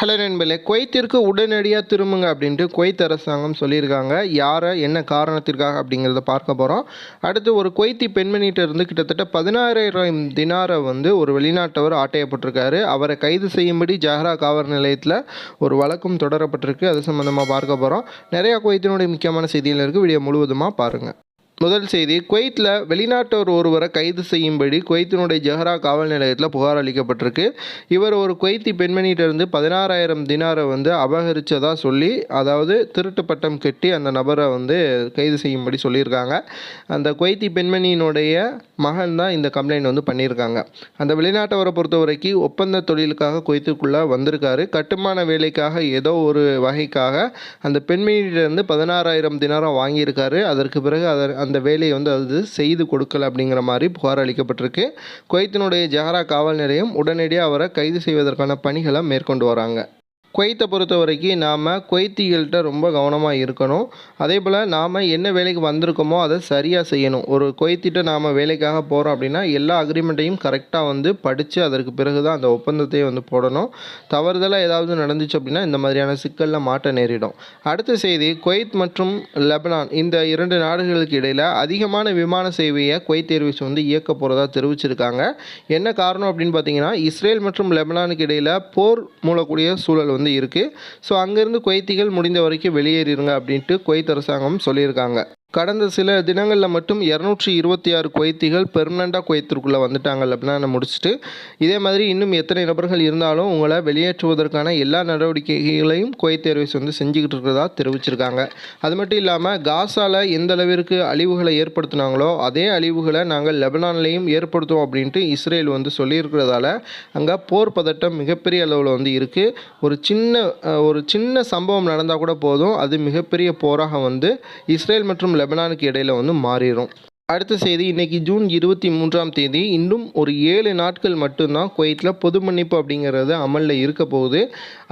Hello நண்பர்களே குவைத்திற்கு உடனடியாக திரும்புங்க அப்படின்ட்டு குவைத் அரசாங்கம் சொல்லியிருக்காங்க. யாரை என்ன காரணத்திற்காக அப்படிங்கிறத பார்க்க போகிறோம் அடுத்து ஒரு குவைத்தி பெண்மணிகிட்ட இருந்து கிட்டத்தட்ட பதினாறாயிரம் தினாரை வந்து ஒரு வெளிநாட்டவர் ஆட்டையப்பட்டிருக்காரு. அவரை கைது செய்யும்படி ஜஹரா காவல் நிலையத்தில் ஒரு வழக்கும் தொடரப்பட்டிருக்கு. அது சம்மந்தமாக பார்க்க போகிறோம் நிறையா குவைத்தினுடைய முக்கியமான செய்திகள் இருக்குது வீடியோ முழுவதுமாக பாருங்கள் முதல் செய்தி குவைத்தில் வெளிநாட்டவர் ஒருவரை கைது செய்யும்படி குவைத்தினுடைய ஜஹரா காவல் நிலையத்தில் புகார் அளிக்கப்பட்டிருக்கு. இவர் ஒரு குவைத்தி பெண்மணியிட்டிருந்து பதினாறாயிரம் தினாரை வந்து அபகரித்ததாக சொல்லி அதாவது திருட்டு பட்டம் கட்டி அந்த நபரை வந்து கைது செய்யும்படி சொல்லியிருக்காங்க. அந்த குவைத்தி பெண்மணியினுடைய மகன் தான் இந்த கம்ப்ளைண்ட் வந்து பண்ணியிருக்காங்க. அந்த வெளிநாட்டவரை பொறுத்த வரைக்கும் ஒப்பந்த தொழிலுக்காக குவைத்துக்குள்ளே வந்திருக்காரு. கட்டுமான வேலைக்காக ஏதோ ஒரு வகைக்காக அந்த பெண்மணியிட்டிருந்து பதினாறாயிரம் தினாரம் வாங்கியிருக்காரு. அதற்கு பிறகு அதை அந்த வேலையை வந்து அது செய்து கொடுக்கல அப்படிங்கிற மாதிரி புகார் அளிக்கப்பட்டிருக்கு. குவைத்தினுடைய ஜஹரா காவல் நிலையம் உடனடியாக அவரை கைது செய்வதற்கான பணிகளை மேற்கொண்டு வராங்க. குவைத்தை பொறுத்த வரைக்கும் நாம் குவைத்திகள்கிட்ட ரொம்ப கவனமாக இருக்கணும். அதே போல் நாம் என்ன வேலைக்கு வந்திருக்கோமோ அதை சரியாக செய்யணும். ஒரு குவைத்திட்ட நாம் வேலைக்காக போகிறோம் அப்படின்னா எல்லா அக்ரிமெண்ட்டையும் கரெக்டாக வந்து படித்து அதற்கு பிறகு தான் அந்த ஒப்பந்தத்தையே வந்து போடணும். தவறுதலாக ஏதாவது நடந்துச்சு அப்படின்னா இந்த மாதிரியான சிக்கலில் மாட்ட நேரிடும். அடுத்த செய்தி குவைத் மற்றும் லெபனான் இந்த இரண்டு நாடுகளுக்கு இடையில் அதிகமான விமான சேவையை குவைத் ஏர்வேஸ் வந்து இயக்க போகிறதா தெரிவிச்சிருக்காங்க. என்ன காரணம் அப்படின்னு பார்த்தீங்கன்னா இஸ்ரேல் மற்றும் லெபனானுக்கு இடையில் போர் மூலக்கூடிய சூழல் வந்து இருக்குது ஸோ அங்கேருந்து குவைத்திகள் முடிந்த வரைக்கும் வெளியேறிடுங்க அப்படின்ட்டு குவைத் அரசாங்கம் சொல்லியிருக்காங்க. கடந்த சில தினங்களில் மட்டும் இரநூற்றி இருபத்தி ஆறு குவைத்திகள் பெர்மனண்ட்டாக குவைத்திற்குள்ளே வந்துட்டாங்க லெபனானை முடிச்சுட்டு இதே மாதிரி இன்னும் எத்தனை நபர்கள் இருந்தாலும் உங்களை வெளியேற்றுவதற்கான எல்லா நடவடிக்கைகளையும் குவைத் ஏர்வேஸ் வந்து செஞ்சுக்கிட்டு இருக்கிறதா தெரிவிச்சிருக்காங்க. அது மட்டும் இல்லாமல் காசாவில் எந்த அளவிற்கு அழிவுகளை ஏற்படுத்தினாங்களோ அதே அழிவுகளை நாங்கள் லெபனான்லேயும் ஏற்படுத்துவோம் அப்படின்ட்டு இஸ்ரேல் வந்து சொல்லியிருக்கிறதால அங்கே போர் பதட்டம் மிகப்பெரிய அளவில் வந்து இருக்குது ஒரு சின்ன ஒரு சின்ன சம்பவம் நடந்தால் கூட போதும். அது மிகப்பெரிய போராக வந்து இஸ்ரேல் மற்றும் லெபனானுக்கு இடையில் வந்து மாறிடும் அடுத்த செய்தி இன்னைக்கு ஜூன் இருபத்தி மூன்றாம் தேதி இன்னும் ஒரு ஏழு நாட்கள் மட்டும்தான் குவைத்தில் பொது மன்னிப்பு அப்படிங்கிறது அமலில் இருக்க போகுது.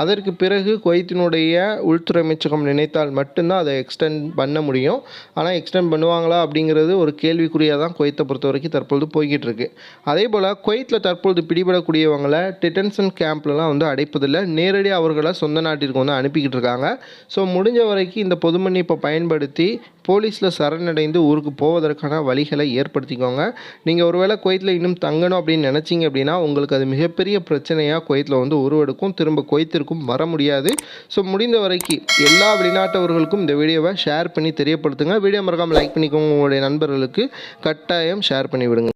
அதற்கு பிறகு குவைத்தினுடைய உள்துறை அமைச்சகம் நினைத்தால் மட்டும்தான் அதை எக்ஸ்டெண்ட் பண்ண முடியும். ஆனால் எக்ஸ்டெண்ட் பண்ணுவாங்களா அப்படிங்கிறது ஒரு கேள்விக்குறியாக தான் குவைத்தை பொறுத்த வரைக்கும் தற்பொழுது போய்கிட்டு இருக்கு. அதே போல் குவைத்தில் தற்பொழுது பிடிபடக்கூடியவங்களை டிட்டன்ஷன் கேம்ப்லலாம் வந்து அடைப்பதில்லை. நேரடியாக அவர்களை சொந்த நாட்டிற்கு வந்து அனுப்பிக்கிட்டு இருக்காங்க. ஸோ முடிஞ்ச வரைக்கும் இந்த பொது மன்னிப்பை பயன்படுத்தி போலீஸில் சரணடைந்து ஊருக்கு போவதற்கான வழிகளை ஏற்படுத்திக்கோங்க. நீங்கள் ஒருவேளை குவைத்தில் இன்னும் தங்கணும் அப்படின்னு நினச்சிங்க அப்படின்னா உங்களுக்கு அது மிகப்பெரிய பிரச்சனையாக குவைத்தில் வந்து உருவெடுக்கும் திரும்ப குவைத்திற்கும் வர முடியாது. ஸோ முடிந்த வரைக்கும் எல்லா வெளிநாட்டவர்களுக்கும் இந்த வீடியோவை ஷேர் பண்ணி தெரியப்படுத்துங்க. வீடியோ மறக்காமல் லைக் பண்ணிக்கோங்க. உங்களுடைய நண்பர்களுக்கு கட்டாயம் ஷேர் பண்ணி விடுங்க